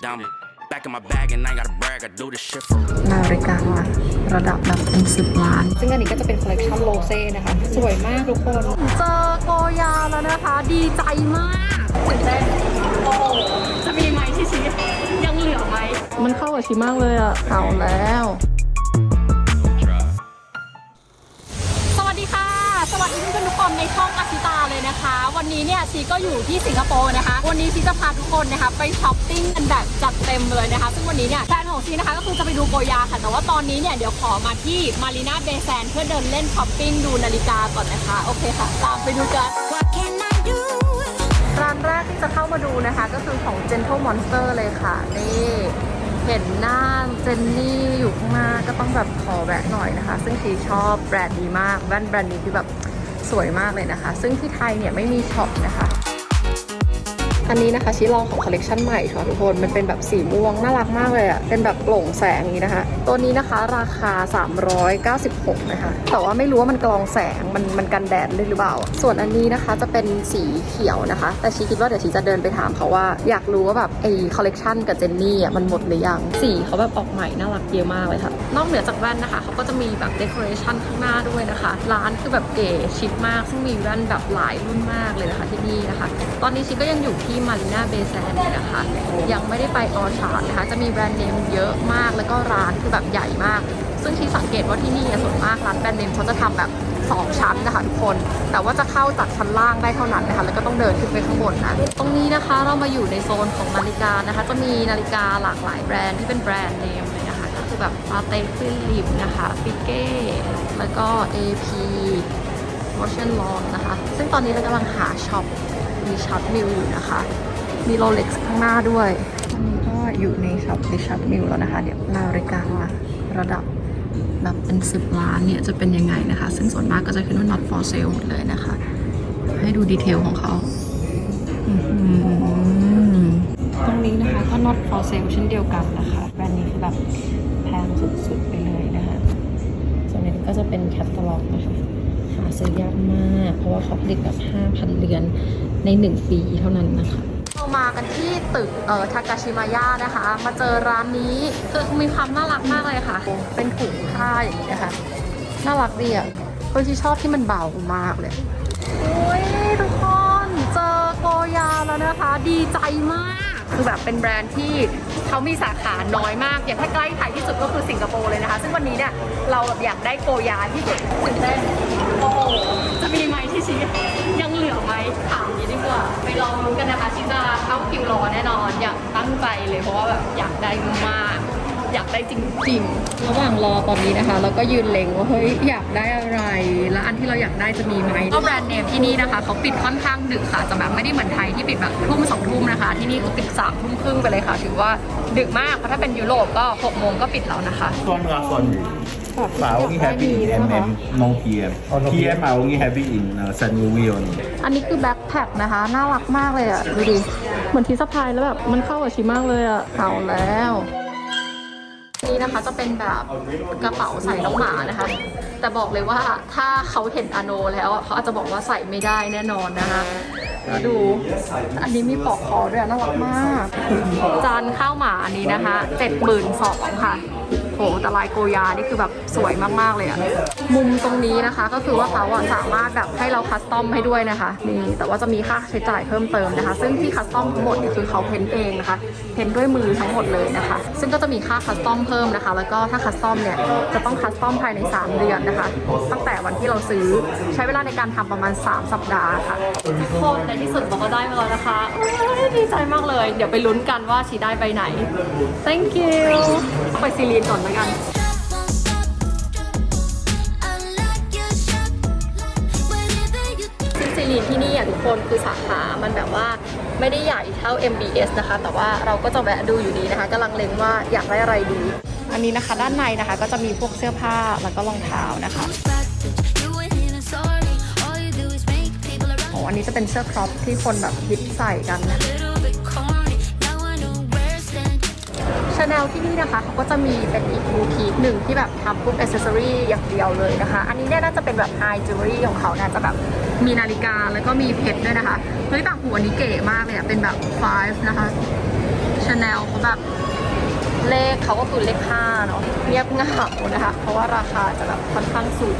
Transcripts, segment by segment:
Down back in my bag and I ain't gotta brag. I do this shit for real. นาฬิการะดับแบบเป็นสิบล้าน ซึ่งอันนี้ก็จะเป็นคอลเลคชันโรเซ่นะคะ สวยมากทุกคน เจอโกยาแล้วนะคะ ดีใจมากตื่นเต้นโอ้โหจะมีไหมที่ชียังเหลือไหมมันเข้ากับชิมากเลยอะเอาแล้ว ดีเพื่อนๆทุกคนในช่องอาชิตาเลยนะคะ วันนี้เนี่ยชีก็อยู่ที่สิงคโปร์นะคะ วันนี้ชีจะพาทุกคนนะคะไปช้อปปิ้งกันแบบจัดเต็มเลยนะคะ ซึ่งวันนี้เนี่ยแฟนของชีนะคะก็คือจะไปดูโกยาค่ะ แต่ว่าตอนนี้เนี่ยเดี๋ยวขอมาที่มารีนาเบย์แซนเพื่อเดินเล่นช้อปปิ้งดูนาฬิกาก่อนนะคะ โอเคค่ะ ตามไปดูกัน What can I do? ร้านแรกที่จะเข้ามาดูนะคะ ก็คือของ Gentle Monster เลยค่ะ นี่เห็นหน้าเจนนี่อยู่ข้างหน้าก็ต้องแบบขอแวะหน่อยนะคะ ซึ่งชีชอบแบรนด์นี้มากแว่นแบรนด์นี้คือแบบ สวยมากเลยนะคะ ซึ่งที่ไทยเนี่ยไม่มีช็อปนะคะ อันนี้นะคะชีลองของคอลเลกชันใหม่ค่ะทุกคน มันเป็นแบบสีม่วงน่ารักมากเลยอะ่ะ เป็นแบบโปร่งแสงนี้นะคะ ตัวนี้นะคะราคา 396 นะคะ แต่ว่าไม่รู้ว่ามันกรองแสง มันมันกันแดดเลยหรือเปล่า ส่วนอันนี้นะคะจะเป็นสีเขียวนะคะ แต่ชีคิดว่าเดี๋ยวชีจะเดินไปถามเขาว่า อยากรู้ว่าแบบไอ้คอลเลกชันกับเจนนี่อะมันหมดหรือยัง สีเขาแบบออกใหม่น่ารักเยอะมากเลยค่ะ นอกเหนือจากแว่นนะคะเขาก็จะมีแบบเดคอเรชันข้างหน้าด้วยนะคะ ร้านคือแบบเก๋ชิคมาก ซึ่งมีแว่นแบบหลายรุ่นมากเลยนะคะที่นี่นะคะ ตอนนี้ชิก็ยังอยู่ที่ที่มารีนาเบย์แซนอยู่นะคะ ยังไม่ได้ไปออชาร์ดนะคะ จะมีแบรนด์เนมเยอะมากแล้วก็ร้านคือแบบใหญ่มาก ซึ่งที่สังเกตว่าที่นี่ส่วนมากร้านแบรนด์เนมเขาจะทำแบบ 2 ชั้นนะคะทุกคน แต่ว่าจะเข้าจากชั้นล่างได้เท่านั้นนะคะ แล้วก็ต้องเดินขึ้นไปข้างบนนะ ตรงนี้นะคะเรามาอยู่ในโซนของนาฬิกานะคะ จะมีนาฬิกาหลากหลายแบรนด์ที่เป็นแบรนด์เนมเลยนะคะ ก็คือแบบอาเตฟิลิปนะคะฟิเก้แล้วก็ AP w a s h n l o n นะคะ ซึ่งตอนนี้เรากำลังหาช็อป มีช็อตมิลอยู่นะคะ มีโรเล็กซ์ข้างหน้าด้วยอันนี้ก็อยู่ในช็อปดิชัตมิลแล้วนะคะ เดี๋ยวนาฬิการะดับแบบเป็นสิบล้านเนี่ยจะเป็นยังไงนะคะ ซึ่งส่วนมากก็จะขึ้นว่า not for sale หมดเลยนะคะ ให้ดูดีเทลของเขาตรงนี้นะคะก็ not for sale เช่นเดียวกันนะคะ แบรนด์นี้คือแบบแพงสุดๆไปเลยนะคะ ส่วนนี้ก็จะเป็นแคตตาล็อกนะคะ หาซื้อยากมาก เพราะว่าเขาผลิตแบบ 5,000 เรือน ใน 1 ปีเท่านั้นนะคะเรามากันที่ตึกเอ่อทากาชิมายะนะคะ มาเจอร้านนี้คือมีความน่ารักมากเลยค่ะ เป็นถุงผ้าอย่างนี้นะคะน่ารักดีอะคนที่ชอบที่มันเบามากเลยโอ้ยทุกคนเจอโกยาแล้วนะคะ ดีใจมาก คือแบบเป็นแบรนด์ที่เขามีสาขาน้อยมาก อย่างถ้าใกล้ไทยที่สุดก็คือสิงคโปร์เลยนะคะ ซึ่งวันนี้เนี่ยเราแบบอยากได้โกยาที่สุดตื่นเต้นโอ้โหจะมีไหมที่ชียังเหลือไหมถา ไปลองรู้กันนะคะชิจะเข้าคิวรอแน่นอน อยากตั้งใจเลยเพราะว่าแบบอยากได้มาก อยากได้จริงๆ ระหว่างรอตอนนี้นะคะ เราก็ยืนเล็งว่าเฮ้ยอยากได้อะไร แล้วอันที่เราอยากได้จะมีไหมก็แบรนด์เนมที่นี่นะคะเขาปิดค่อนข้างดึกค่ะจะแบบไม่ได้เหมือนไทยที่ปิดแบบทุ่มสองทุ่มนะคะ ที่นี่ก็ปิดสามทุ่มครึ่งไปเลยค่ะ ถือว่าดึกมากเพราะถ้าเป็นยุโรปก็หกโมงก็ปิดแล้วนะคะ Con là con Bà only happy in MM, no PM. PM are only happy in uh, San Louis only. อันนี้คือแบ็คแพคนะคะ น่ารักมากเลยอะ ดูดิ เหมือนที่สะพายแล้วแบบ มันเข้ากับชิมากเลยอะ เอาแล้ว นี่นะคะจะเป็นแบบกระเป๋าใส่น้องหมานะคะ แต่บอกเลยว่าถ้าเขาเห็นอโนแล้วเขาอาจจะบอกว่าใส่ไม่ได้แน่นอนนะคะแล้วดู อันนี้มีปลอกคอด้วยน่ารักมาก จานข้าวหมาอันนี้นะคะเจ็ดหมื่นสองค่ะ โหแต่ลายโกยานี่คือแบบสวยมากๆเลยอะมุมตรงนี้นะคะ ก็คือว่าเขาอะสามารถแบบให้เราคัสตอมให้ด้วยนะคะนี่แต่ว่าจะมีค่าใช้จ่ายเพิ่มเติมนะคะ ซึ่งที่คัสตอมทั้งหมดเนี่ยคือเขาเพ้นท์เองนะคะเพ้นท์ด้วยมือทั้งหมดเลยนะคะ ซึ่งก็จะมีค่าคัสตอมเพิ่มนะคะ แล้วก็ถ้าคัสตอมเนี่ยจะต้องคัสตอมภายใน 3 เดือนนะคะ ตั้งแต่วันที่เราซื้อใช้เวลาในการทำประมาณ 3 สัปดาห์ค่ะทุกคนในที่สุดเราก็ได้มาแล้วนะคะโอ้ยดีใจมากเลย เดี๋ยวไปลุ้นกันว่าชีได้ไปไหน thank you ไปซีรีนก่อนแล้วกัน I like your shop. Whenever you ซึ่งซีรีนที่นี่อะทุกคนคือสาขา มันแบบว่าไม่ได้ใหญ่เท่า MBS นะคะ แต่ว่าเราก็จะแวะดูอยู่ดีนะคะกำลังเล็งว่าอยากได้อะไรดี อันนี้นะคะด้านในนะคะก็จะมีพวกเสื้อผ้าแล้วก็รองเท้านะคะ practice, you ain't even sorry. All you do is make people around โอ้อันนี้จะเป็นเสื้อครอปที่คนแบบฮิตใส่กันนะ ชาแนลที่นี่นะคะเขาก็จะมีเป็นอีกบูทีหนึ่งที่แบบทำพวกอ c เซสซอรี่อย่างเดียวเลยนะคะ อันนี้เนี่ยน่าจะเป็นแบบไฮจิวเวลรี่ของเขาเนี่ยจะแบบมีนาฬิกาแล้วก็มีเพชรด้วยนะคะเฮ้ยต่างหูอันนี้เก๋มากเลยอะเป็นแบบ five นะคะชาแนลเขาแบบ เลขเขาก็คือเลขห้าเนาะเงียบเหงานะคะ เพราะว่าราคาจะแบบค่อนข้างสูง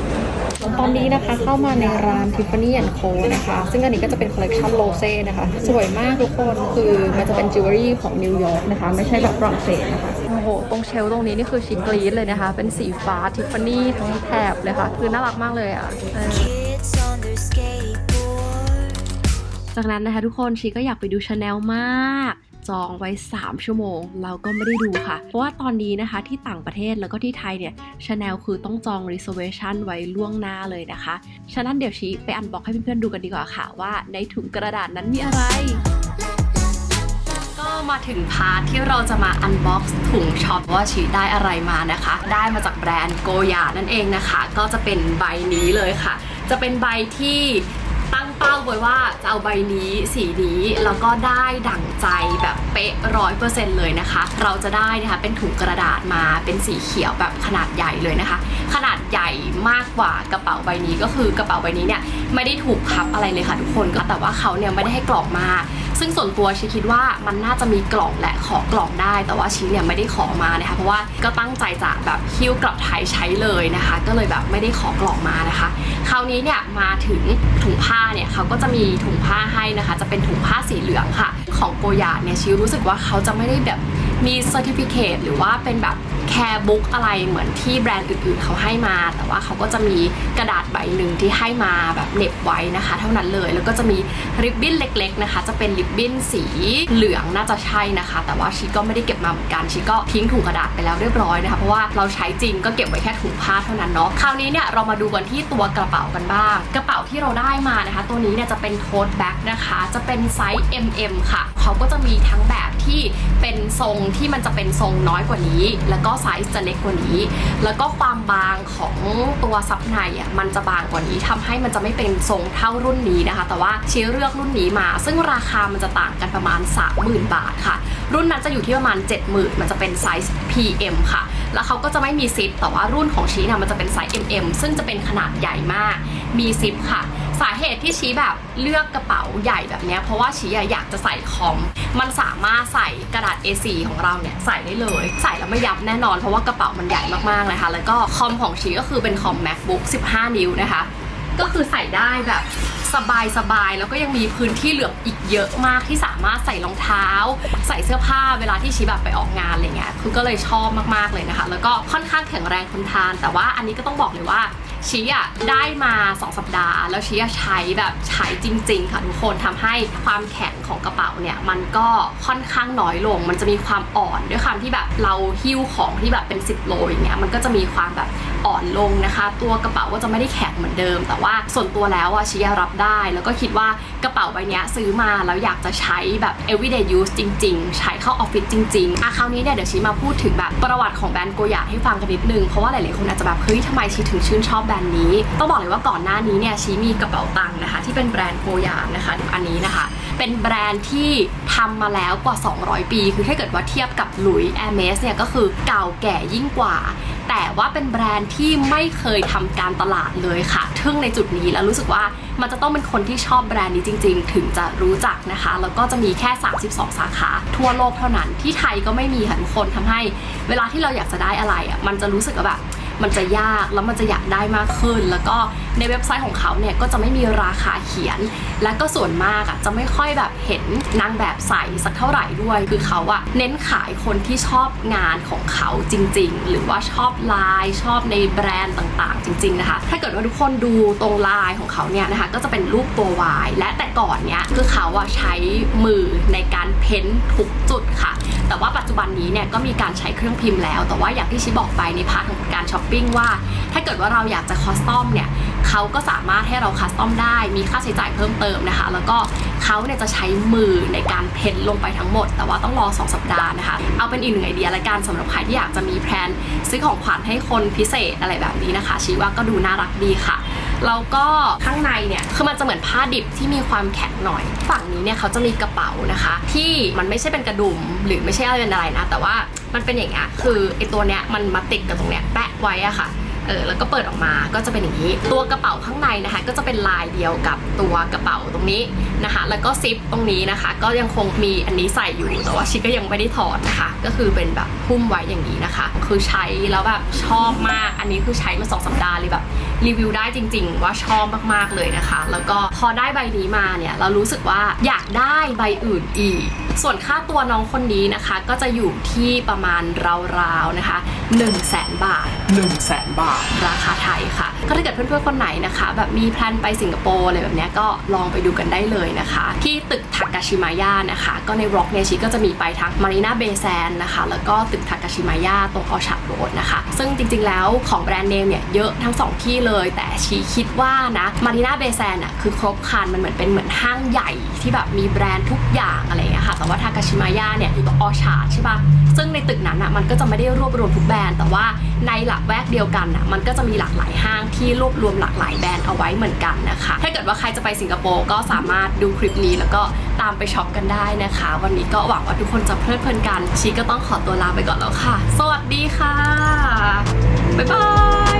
ตอนนี้นะคะเข้ามาในร้าน Tiffany Co นะคะ ซึ่งอันนี้ก็จะเป็นคอลเลคชันโรเซ่นะคะ สวยมากทุกคนคือมันจะเป็นจิวเวลรี่ของนิวยอร์กนะคะ ไม่ใช่แบบฝรั่งเศสนะคะโอ้โห ตรงเชลฟ์ตรงนี้นี่คือชิคกรีดเลยนะคะ เป็นสีฟ้าทิฟฟานี่ทั้งแถบเลยค่ะ คือน่ารักมากเลยอะเออ Kids on their skateboard. จากนั้นนะคะทุกคนชีก็อยากไปดูชาแนลมาก จองไว้ 3 ชั่วโมง เราก็ไม่ได้ดูค่ะ เพราะว่าตอนนี้นะคะที่ต่างประเทศแล้วก็ที่ไทยเนี่ยชาแนลคือต้องจอง reservation ไว้ล่วงหน้าเลยนะคะ ฉะนั้นเดี๋ยวชี้ไปอันบอกให้เพื่อนๆดูกันดีกว่าค่ะ ว่าในถุงกระดาษนั้นมีอะไรก็มาถึงพาร์ทที่เราจะมาอันบ็อกซ์ถุงช็อปว่าชีได้อะไรมานะคะ ได้มาจากแบรนด์โกยานั่นเองนะคะ ก็จะเป็นใบนี้เลยค่ะ จะเป็นใบที่ ป้าไว้ว่าจะเอาใบนี้สีนี้แล้วก็ได้ดั่งใจแบบเป๊ะร้อยเปอร์เซ็นต์เลยนะคะ เราจะได้นะคะเป็นถุงกระดาษมาเป็นสีเขียวแบบขนาดใหญ่เลยนะคะ ขนาดใหญ่มากกว่ากระเป๋าใบนี้ก็คือกระเป๋าใบนี้เนี่ยไม่ได้ถูกพับอะไรเลยค่ะทุกคนก็แต่ว่าเขาเนี่ยไม่ได้ให้กรอกมา ซึ่งส่วนตัวชีคิดว่ามันน่าจะมีกล่องและขอกล่องได้ แต่ว่าชีเนี่ยไม่ได้ขอมานะคะเพราะว่าก็ตั้งใจจะแบบหิ้วกลับไทยใช้เลยนะคะ ก็เลยแบบไม่ได้ขอกล่องมานะคะ คราวนี้เนี่ยมาถึงถุงผ้าเนี่ยเขาก็จะมีถุงผ้าให้นะคะ จะเป็นถุงผ้าสีเหลืองค่ะ ของโกยาเนี่ยชิรู้สึกว่าเขาจะไม่ได้แบบมี certificate หรือว่าเป็นแบบแคร์บุ๊กอะไรเหมือนที่แบรนด์อื่นๆเขาให้มา แต่ว่าเขาก็จะมีกระดาษใบหนึ่งที่ให้มาแบบเน็บไว้นะคะ เท่านั้นเลยแล้วก็จะมีริบบิ้นเล็กๆนะคะ จะเป็นริบบิ้นสีเหลืองน่าจะใช่นะคะ แต่ว่าชิก็ไม่ได้เก็บมาเหมือนกันชิก็ทิ้งถุงกระดาษไปแล้วเรียบร้อยนะคะเพราะว่าเราใช้จริงก็เก็บไว้แค่ถุงผ้าเท่านั้นเนาะคราวนี้เนี่ยเรามาดูกันที่ตัวกระเป๋ากันบ้าง กระเป๋าที่เราได้มานะคะ ตัวนี้เนี่ยจะเป็นโทสแบ็กนะคะจะเป็นไซส์ MM ค่ะ เขาก็จะมีทั้งแบบที่เป็นทรงที่มันจะเป็นทรงน้อยกว่านี้ แล้วก็ไซส์จะเล็กกว่านี้ แล้วก็ความบางของตัวซับในอะมันจะบางกว่านี้ทำให้มันจะไม่เป็นทรงเท่ารุ่นนี้นะคะ แต่ว่าชี้เลือกรุ่นนี้มา ซึ่งราคามันจะต่างกันประมาณ 30,000 บาทค่ะ รุ่นนั้นจะอยู่ที่ประมาณ 70,000 มันจะเป็นไซส์ PM ค่ะแล้วเขาก็จะไม่มีซิปแต่ว่ารุ่นของชี้เนี่ยมันจะเป็นไซส์ MM ซึ่งจะเป็นขนาดใหญ่มาก มีซิปค่ะ สาเหตุที่ชี้แบบเลือกกระเป๋าใหญ่แบบนี้เพราะว่าชี้อะอยากจะใส่คอม มันสามารถใส่กระดาษ A4 ของเราเนี่ยใส่ได้เลย ใส่แล้วไม่ยับแน่นอนเพราะว่ากระเป๋ามันใหญ่มากๆนะคะ แล้วก็คอมของชี้ก็คือเป็นคอม MacBook 15 นิ้วนะคะ ก็คือใส่ได้แบบสบายสบายแล้วก็ยังมีพื้นที่เหลืออีกเยอะมากที่สามารถใส่รองเท้า ใส่เสื้อผ้าเวลาที่ชีแบบไปออกงานอะไรเงี้ยคือก็เลยชอบมากๆเลยนะคะ แล้วก็ค่อนข้างแข็งแรงทนทาน แต่ว่าอันนี้ก็ต้องบอกเลยว่าชีอะได้มา 2 สัปดาห์ แล้วชีอะใช้แบบใช้จริง ๆ ค่ะทุกคนทำให้ความแข็งของกระเป๋าเนี่ย มันก็ค่อนข้างน้อยลง มันจะมีความอ่อนด้วยความที่แบบเราหิ้วของที่แบบเป็น 10 โลอย่างเงี้ยมันก็จะมีความแบบอ่อนลงนะคะ ตัวกระเป๋าก็จะไม่ได้แข็งเหมือนเดิม แต่ว่าส่วนตัวแล้วอะชีอะรับได้ แล้วก็คิดว่ากระเป๋าใบนี้ซื้อมาแล้วอยากจะใช้แบบ everyday use จริง ๆ ใช้เข้าออฟฟิศจริงๆอะคราวนี้เนี่ยเดี๋ยวชีมาพูดถึงแบบประวัติของแบรนด์โกยาให้ฟังกันนิดนึง เพราะว่าหลายๆคนอาจจะแบบเฮ้ยทำไมชีถึงชื่นชอบแบรนด์นี้ ต้องบอกเลยว่าก่อนหน้านี้เนี่ยชีมีกระเป๋าตังค์นะคะ ที่เป็นแบรนด์โกยานะคะอันนี้นะคะ เป็นแบรนด์ที่ทำมาแล้วกว่า 200 ปี คือถ้าเกิดว่าเทียบกับหลุยแอร์เมสเนี่ยก็คือเก่าแก่ยิ่งกว่า แต่ว่าเป็นแบรนด์ที่ไม่เคยทำการตลาดเลยค่ะทึ่งในจุดนี้แล้วรู้สึกว่ามันจะต้องเป็นคนที่ชอบแบรนด์นี้จริง ๆ ถึงจะรู้จักนะคะ แล้วก็จะมีแค่ 32 สาขาทั่วโลกเท่านั้น ที่ไทยก็ไม่มีค่ะทุกคนทำให้ เวลาที่เราอยากจะได้อะไรอะมันจะรู้สึกแบบ มันจะยากแล้วมันจะอยากได้มากขึ้น แล้วก็ในเว็บไซต์ของเขาเนี่ยก็จะไม่มีราคาเขียน และก็ส่วนมากอะจะไม่ค่อยแบบเห็นนางแบบใส่สักเท่าไหร่ด้วย คือเขาอะเน้นขายคนที่ชอบงานของเขาจริง ๆ หรือว่าชอบลายชอบในแบรนด์ต่างๆ จริง ๆนะคะ ถ้าเกิดว่าทุกคนดูตรงลายของเขาเนี่ยนะคะก็จะเป็นรูปตัววายและแต่ก่อนเนี่ยคือเขาอะใช้มือในการเพ้นทุกจุดค่ะ แต่ว่าปัจจุบันนี้เนี่ยก็มีการใช้เครื่องพิมพ์แล้ว แต่ว่าอย่างที่ชิบอกไปในพาร์ทของการช้อปปิ้งว่า ถ้าเกิดว่าเราอยากจะคอสตอมเนี่ยเขาก็สามารถให้เราคัสตอมได้ มีค่าใช้จ่ายเพิ่มเติมนะคะ แล้วก็เขาเนี่ยจะใช้มือในการเพ้นลงไปทั้งหมด แต่ว่าต้องรอ 2 สัปดาห์นะคะ เอาเป็นอีกหนึ่งไอเดียละกันสำหรับใครที่อยากจะมีแพลนซื้อของขวัญให้คนพิเศษอะไรแบบนี้นะคะชีว่าก็ดูน่ารักดีค่ะ แล้วก็ข้างในเนี่ยคือมันจะเหมือนผ้าดิบที่มีความแข็งหน่อย ฝั่งนี้เนี่ยเขาจะมีกระเป๋านะคะ ที่มันไม่ใช่เป็นกระดุมหรือไม่ใช่อะไรเป็นอะไรนะ แต่ว่ามันเป็นอย่างเงี้ยคือไอตัวเนี้ยมันมาติดกับตรงเนี้ยแปะไว้อะค่ะเออแล้วก็เปิดออกมาก็จะเป็นอย่างนี้ ตัวกระเป๋าข้างในนะคะ ก็จะเป็นลายเดียวกับตัวกระเป๋าตรงนี้นะคะ แล้วก็ซิปตรงนี้นะคะ ก็ยังคงมีอันนี้ใส่อยู่แต่ว่าชิคก็ยังไม่ได้ถอดนะคะ ก็คือเป็นแบบหุ้มไว้อย่างนี้นะคะ คือใช้แล้วแบบชอบมากอันนี้คือใช้มาสองสัปดาห์เลยแบบ รีวิวได้จริง ๆ ว่าชอบมากๆเลยนะคะ แล้วก็พอได้ใบนี้มาเนี่ยเรารู้สึกว่าอยากได้ใบอื่นอีก ส่วนค่าตัวน้องคนนี้นะคะ ก็จะอยู่ที่ประมาณราวๆนะคะ1 0 0 0 0แสนบาท 1 0 0 0 0แสนบาท ราคาไทยค่ะ ก็ถ้าเกิดเพื่อนๆคนไหนนะคะ แบบมีแพลนไปสิงคโปร์อะไรแบบเนี้ยก็ลองไปดูกันได้เลยนะคะ ที่ตึกทากาชิมายะนะคะ ก็ในร็อกเนชิก็จะมีไปทั้งมารีนาเบย์แซนนะคะ แล้วก็ตึกทากาชิมายะตรงออชาร์ดโรดนะคะ ซึ่งจริงๆแล้วของแบรนด์เนมเนี่ยเยอะทั้งสองที่เลย แต่ชีคิดว่านะมารีนาเบย์แซนอะคือครบครันมันเหมือนเป็นเหมือนห้างใหญ่ที่แบบมีแบรนด์ทุกอย่างอะไรอย่างเงี้ยค่ะแต่ว่าทากาชิมายะเนี่ยอยู่ตรงออชาร์ดใช่ปะซึ่งในตึกนั้นอะมันก็จะไม่ได้รวบรวมทุกแบรนด์แต่ว่าในหลักแวกเดียวกันอะมันก็จะมีหลากหลายห้างที่รวบรวมหลากหลายแบรนด์เอาไว้เหมือนกันนะคะ ถ้าเกิดว่าใครจะไปสิงคโปร์ก็สามารถดูคลิปนี้แล้วก็ตามไปช็อปกันได้นะคะ วันนี้ก็หวังว่าทุกคนจะเพลิดเพลินกันชีก็ต้องขอตัวลาไปก่อนแล้วค่ะ สวัสดีค่ะบ๊ายบาย